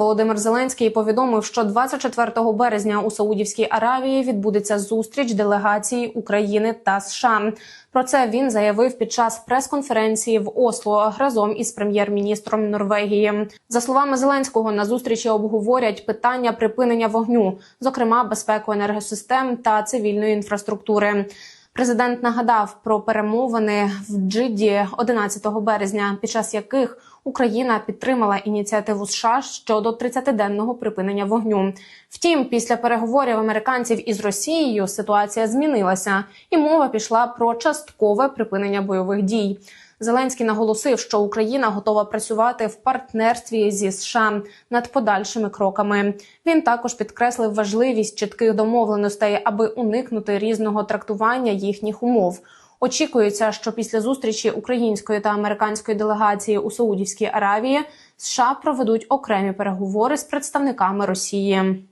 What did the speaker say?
Володимир Зеленський повідомив, що 24 березня у Саудівській Аравії відбудеться зустріч делегації України та США. Про це він заявив під час прес-конференції в Осло разом із прем'єр-міністром Норвегії. За словами Зеленського, на зустрічі обговорять питання припинення вогню, зокрема безпеку енергосистем та цивільної інфраструктури. Президент нагадав про перемовини в Джиді 11 березня, під час яких Україна підтримала ініціативу США щодо 30-денного припинення вогню. Втім, після переговорів американців із Росією ситуація змінилася, і мова пішла про часткове припинення бойових дій. Зеленський наголосив, що Україна готова працювати в партнерстві зі США над подальшими кроками. Він також підкреслив важливість чітких домовленостей, аби уникнути різного трактування їхніх умов. Очікується, що після зустрічі української та американської делегації у Саудівській Аравії США проведуть окремі переговори з представниками Росії.